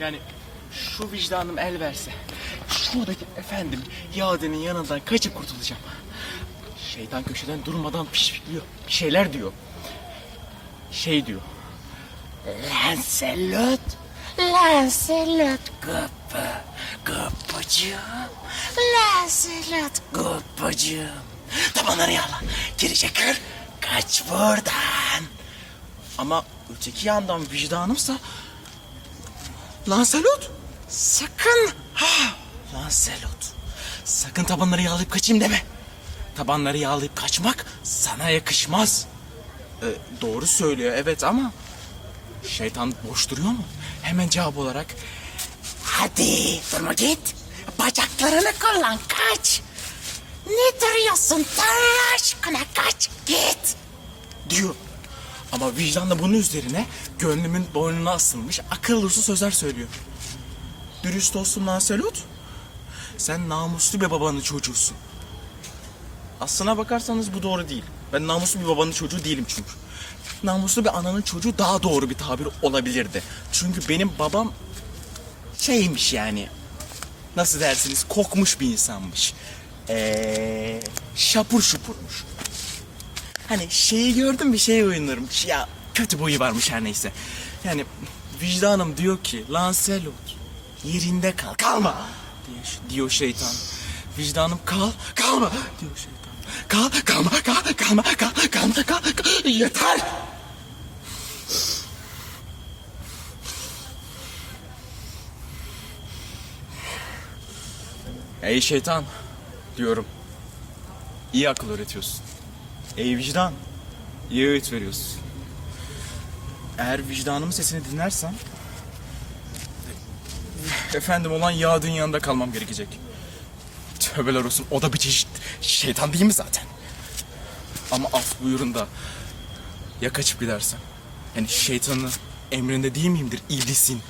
Yani şu vicdanım el verse şuradaki efendim Yahudi'nin yanından kaçıp kurtulacağım. Şeytan köşeden durmadan pişpikliyor. Bir şeyler diyor. Şey diyor. Lancelot, Lancelot kapı, kapıcığım. Lancelot kapıcığım. Tabanları yala, geri çekil, kaç buradan. Ama öteki yandan vicdanımsa... Lancelot, sakın. Ha, Lancelot, sakın tabanları yağlayıp kaçayım deme. Tabanları yağlayıp kaçmak sana yakışmaz. Ee, doğru söylüyor evet ama şeytan boş duruyor mu? Hemen cevap olarak hadi durma git bacaklarını kullan kaç. Ne duruyorsun Tanrı aşkına kaç git diyor. Ama vicdan da bunun üzerine gönlümün boynuna asılmış akıllı uslu sözler söylüyor. Dürüst olsun Lancelot. Sen namuslu bir babanın çocuğusun. Aslına bakarsanız bu doğru değil. Ben namuslu bir babanın çocuğu değilim çünkü. Namuslu bir ananın çocuğu daha doğru bir tabir olabilirdi. Çünkü benim babam şeymiş yani. Nasıl dersiniz? Kokmuş bir insanmış. Eee şapur şupurmuş. Hani şeyi gördüm bir şeye uyunurum. Ya kötü boyu varmış her neyse. Yani vicdanım diyor ki Lancelot yerinde kal. Kalma diye, diyor şeytan. Vicdanım kal, kalma diyor şeytan. Kal, kalma, kal, kalma, kal, kalma, kal, kal. Yeter. Ey şeytan diyorum. İyi akıl öğretiyorsun. Ey vicdan, iyi öğüt veriyorsun. Eğer vicdanımın sesini dinlersem... Efendim olan yağ dünyanda kalmam gerekecek. Tövbeler olsun, o da bir çeşit şeytan değil mi zaten? Ama af buyurun da ya kaçıp gidersem? Yani şeytanın emrinde değil miyimdir iblisin?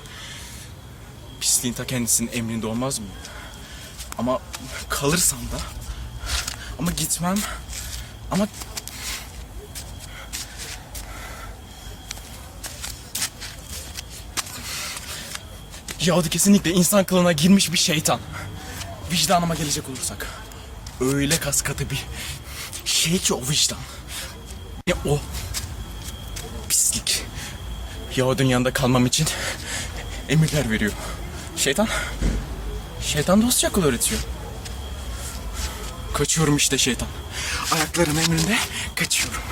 Pisliğin ta kendisinin emrinde olmaz mı? Ama kalırsam da ama gitmem ama Yahudi kesinlikle insan kılığına girmiş bir şeytan. Vicdanıma gelecek olursak. Öyle kas katı bir şey ki o vicdan. Ne o pislik. Yahudi'nin yanında kalmam için emirler veriyor. Şeytan, şeytan dostça akıl öğretiyor. Kaçıyorum işte şeytan. Ayaklarım emrinde kaçıyorum.